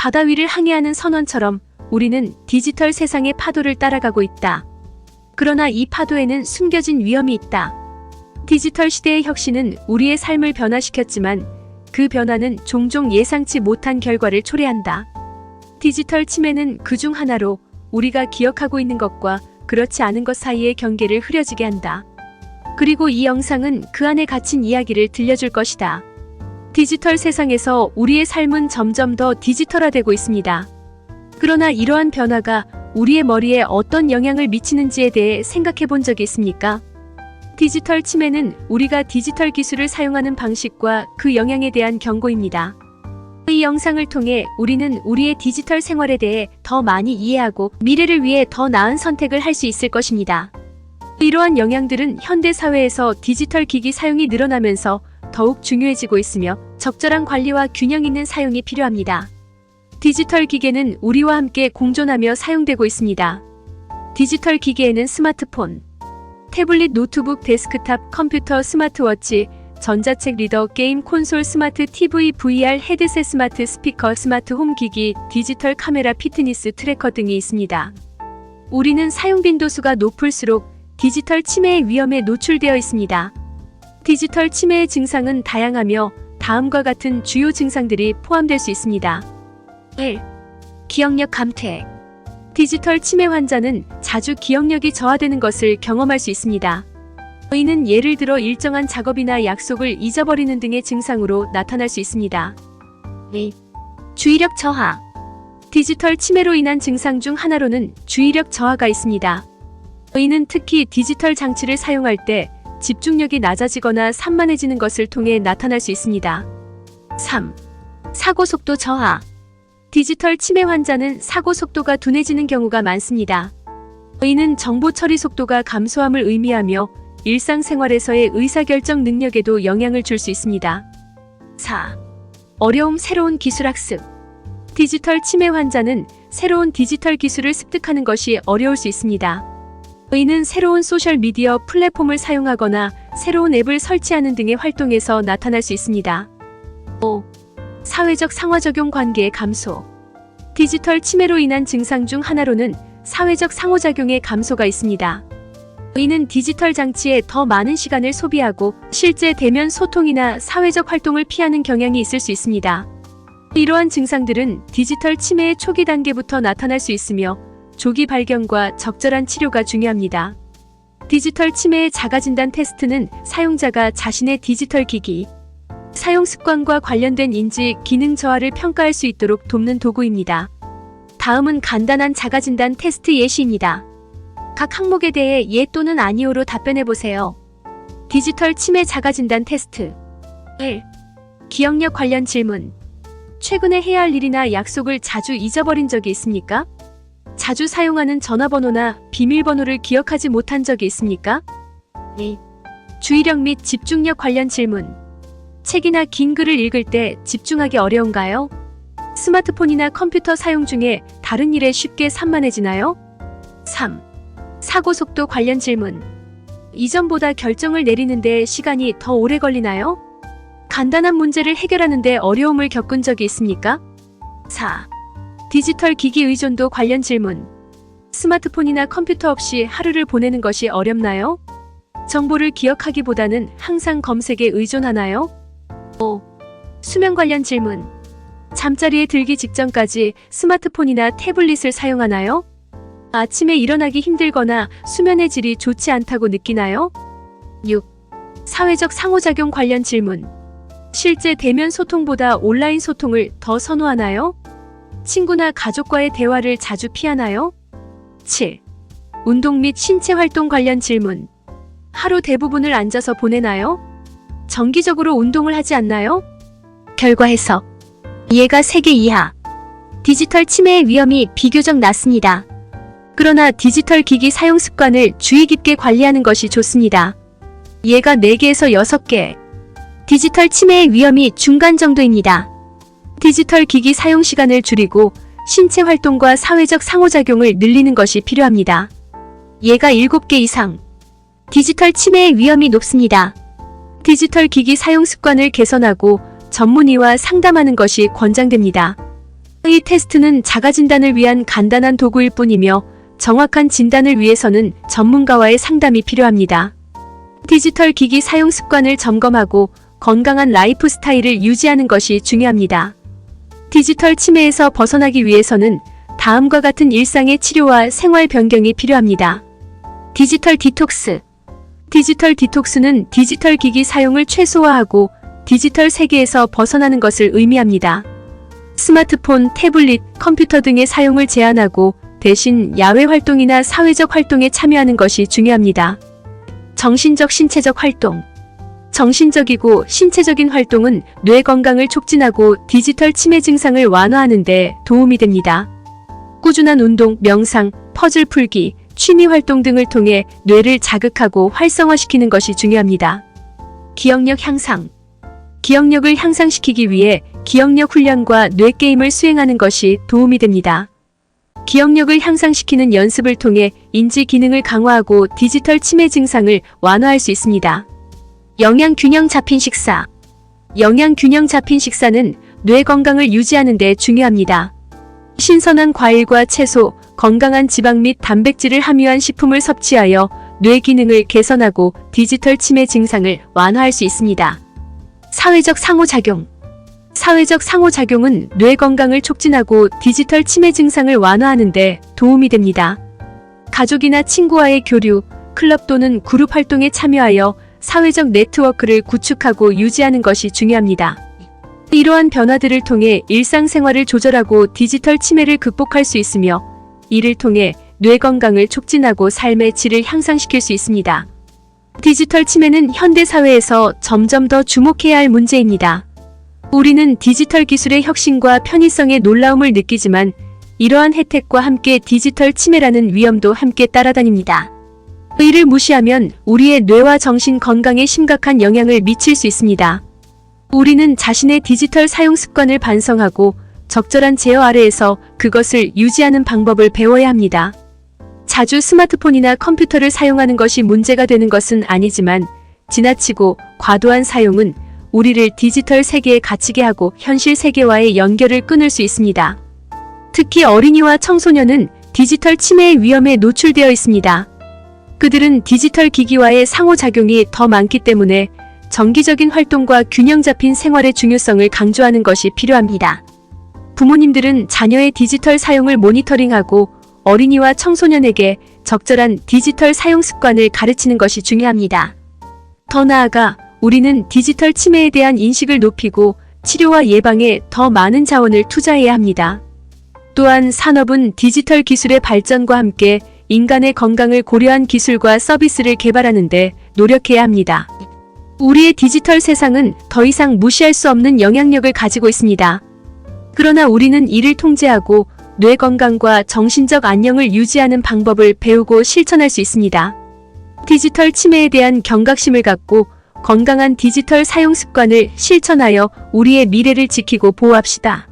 바다 위를 항해하는 선원처럼 우리는 디지털 세상의 파도를 따라가고 있다. 그러나 이 파도에는 숨겨진 위험이 있다. 디지털 시대의 혁신은 우리의 삶을 변화시켰지만 그 변화는 종종 예상치 못한 결과를 초래한다. 디지털 침해는 그 중 하나로 우리가 기억하고 있는 것과 그렇지 않은 것 사이의 경계를 흐려지게 한다. 그리고 이 영상은 그 안에 갇힌 이야기를 들려줄 것이다. 디지털 세상에서 우리의 삶은 점점 더 디지털화되고 있습니다. 그러나 이러한 변화가 우리의 머리에 어떤 영향을 미치는지에 대해 생각해 본 적이 있습니까? 디지털 침해는 우리가 디지털 기술을 사용하는 방식과 그 영향에 대한 경고입니다. 이 영상을 통해 우리는 우리의 디지털 생활에 대해 더 많이 이해하고 미래를 위해 더 나은 선택을 할 수 있을 것입니다. 이러한 영향들은 현대 사회에서 디지털 기기 사용이 늘어나면서 더욱 중요해지고 있으며 적절한 관리와 균형 있는 사용이 필요합니다. 디지털 기계는 우리와 함께 공존하며 사용되고 있습니다. 디지털 기계에는 스마트폰, 태블릿, 노트북, 데스크탑, 컴퓨터, 스마트워치, 전자책 리더, 게임 콘솔, 스마트 TV, VR, 헤드셋, 스마트 스피커, 스마트 홈 기기, 디지털 카메라, 피트니스 트래커 등이 있습니다. 우리는 사용 빈도수가 높을수록 디지털 침해의 위험에 노출되어 있습니다. 디지털 침해의 증상은 다양하며 다음과 같은 주요 증상들이 포함될 수 있습니다. 1. 기억력 감퇴. 디지털 치매 환자는 자주 기억력이 저하되는 것을 경험할 수 있습니다. 이는 예를 들어 일정한 작업이나 약속을 잊어버리는 등의 증상으로 나타날 수 있습니다. 2. 주의력 저하. 디지털 치매로 인한 증상 중 하나로는 주의력 저하가 있습니다. 이는 특히 디지털 장치를 사용할 때 집중력이 낮아지거나 산만해지는 것을 통해 나타날 수 있습니다. 3. 사고 속도 저하. 디지털 치매 환자는 사고 속도가 둔해지는 경우가 많습니다. 이는 정보 처리 속도가 감소함을 의미하며 일상생활에서의 의사결정 능력에도 영향을 줄 수 있습니다. 4. 어려움 새로운 기술 학습. 디지털 치매 환자는 새로운 디지털 기술을 습득하는 것이 어려울 수 있습니다. 이는 새로운 소셜미디어 플랫폼을 사용하거나 새로운 앱을 설치하는 등의 활동에서 나타날 수 있습니다. 5. 사회적 상호작용 관계의 감소. 디지털 치매로 인한 증상 중 하나로는 사회적 상호작용의 감소가 있습니다. 이는 디지털 장치에 더 많은 시간을 소비하고 실제 대면 소통이나 사회적 활동을 피하는 경향이 있을 수 있습니다. 이러한 증상들은 디지털 치매의 초기 단계부터 나타날 수 있으며 조기 발견과 적절한 치료가 중요합니다. 디지털 치매의 자가진단 테스트는 사용자가 자신의 디지털 기기, 사용 습관과 관련된 인지 기능 저하를 평가할 수 있도록 돕는 도구입니다. 다음은 간단한 자가진단 테스트 예시입니다. 각 항목에 대해 예 또는 아니오로 답변해 보세요. 디지털 치매 자가진단 테스트 1. 기억력 관련 질문 최근에 해야 할 일이나 약속을 자주 잊어버린 적이 있습니까? 자주 사용하는 전화번호나 비밀번호를 기억하지 못한 적이 있습니까? 2. 주의력 및 집중력 관련 질문 책이나 긴 글을 읽을 때 집중하기 어려운가요? 스마트폰이나 컴퓨터 사용 중에 다른 일에 쉽게 산만해지나요? 3. 사고 속도 관련 질문. 이전보다 결정을 내리는데 시간이 더 오래 걸리나요? 간단한 문제를 해결하는데 어려움을 겪은 적이 있습니까? 4. 디지털 기기 의존도 관련 질문. 스마트폰이나 컴퓨터 없이 하루를 보내는 것이 어렵나요? 정보를 기억하기보다는 항상 검색에 의존하나요? 5. 수면 관련 질문. 잠자리에 들기 직전까지 스마트폰이나 태블릿을 사용하나요? 아침에 일어나기 힘들거나 수면의 질이 좋지 않다고 느끼나요? 6. 사회적 상호작용 관련 질문. 실제 대면 소통보다 온라인 소통을 더 선호하나요? 친구나 가족과의 대화를 자주 피하나요? 7. 운동 및 신체 활동 관련 질문. 하루 대부분을 앉아서 보내나요? 정기적으로 운동을 하지 않나요? 결과 해석. 이해가 3개 이하. 디지털 치매의 위험이 비교적 낮습니다. 그러나 디지털 기기 사용 습관을 주의 깊게 관리하는 것이 좋습니다. 이해가 4개에서 6개. 디지털 치매의 위험이 중간 정도입니다. 디지털 기기 사용 시간을 줄이고 신체 활동과 사회적 상호작용을 늘리는 것이 필요합니다. 얘가 7개 이상. 디지털 치매의 위험이 높습니다. 디지털 기기 사용 습관을 개선하고 전문의와 상담하는 것이 권장됩니다. 이 테스트는 자가 진단을 위한 간단한 도구일 뿐이며 정확한 진단을 위해서는 전문가와의 상담이 필요합니다. 디지털 기기 사용 습관을 점검하고 건강한 라이프 스타일을 유지하는 것이 중요합니다. 디지털 치매에서 벗어나기 위해서는 다음과 같은 일상의 치료와 생활 변경이 필요합니다. 디지털 디톡스. 디지털 디톡스는 디지털 기기 사용을 최소화하고 디지털 세계에서 벗어나는 것을 의미합니다. 스마트폰, 태블릿, 컴퓨터 등의 사용을 제한하고 대신 야외 활동이나 사회적 활동에 참여하는 것이 중요합니다. 정신적, 신체적 활동. 정신적이고 신체적인 활동은 뇌 건강을 촉진하고 디지털 치매 증상을 완화하는 데 도움이 됩니다. 꾸준한 운동, 명상, 퍼즐 풀기, 취미 활동 등을 통해 뇌를 자극하고 활성화시키는 것이 중요합니다. 기억력 향상. 기억력을 향상시키기 위해 기억력 훈련과 뇌 게임을 수행하는 것이 도움이 됩니다. 기억력을 향상시키는 연습을 통해 인지 기능을 강화하고 디지털 치매 증상을 완화할 수 있습니다. 영양 균형 잡힌 식사. 영양 균형 잡힌 식사는 뇌 건강을 유지하는 데 중요합니다. 신선한 과일과 채소, 건강한 지방 및 단백질을 함유한 식품을 섭취하여 뇌 기능을 개선하고 디지털 치매 증상을 완화할 수 있습니다. 사회적 상호작용. 사회적 상호작용은 뇌 건강을 촉진하고 디지털 치매 증상을 완화하는 데 도움이 됩니다. 가족이나 친구와의 교류, 클럽 또는 그룹 활동에 참여하여 사회적 네트워크를 구축하고 유지하는 것이 중요합니다. 이러한 변화들을 통해 일상생활을 조절하고 디지털 치매를 극복할 수 있으며 이를 통해 뇌 건강을 촉진하고 삶의 질을 향상시킬 수 있습니다. 디지털 치매는 현대 사회에서 점점 더 주목해야 할 문제입니다. 우리는 디지털 기술의 혁신과 편의성의 놀라움을 느끼지만 이러한 혜택과 함께 디지털 치매라는 위험도 함께 따라다닙니다. 이를 무시하면 우리의 뇌와 정신 건강에 심각한 영향을 미칠 수 있습니다. 우리는 자신의 디지털 사용 습관을 반성하고 적절한 제어 아래에서 그것을 유지하는 방법을 배워야 합니다. 자주 스마트폰이나 컴퓨터를 사용하는 것이 문제가 되는 것은 아니지만 지나치고 과도한 사용은 우리를 디지털 세계에 갇히게 하고 현실 세계와의 연결을 끊을 수 있습니다. 특히 어린이와 청소년은 디지털 치매의 위험에 노출되어 있습니다. 그들은 디지털 기기와의 상호작용이 더 많기 때문에 정기적인 활동과 균형 잡힌 생활의 중요성을 강조하는 것이 필요합니다. 부모님들은 자녀의 디지털 사용을 모니터링하고 어린이와 청소년에게 적절한 디지털 사용 습관을 가르치는 것이 중요합니다. 더 나아가 우리는 디지털 치매에 대한 인식을 높이고 치료와 예방에 더 많은 자원을 투자해야 합니다. 또한 산업은 디지털 기술의 발전과 함께 인간의 건강을 고려한 기술과 서비스를 개발하는데 노력해야 합니다. 우리의 디지털 세상은 더 이상 무시할 수 없는 영향력을 가지고 있습니다. 그러나 우리는 이를 통제하고 뇌 건강과 정신적 안녕을 유지하는 방법을 배우고 실천할 수 있습니다. 디지털 치매에 대한 경각심을 갖고 건강한 디지털 사용 습관을 실천하여 우리의 미래를 지키고 보호합시다.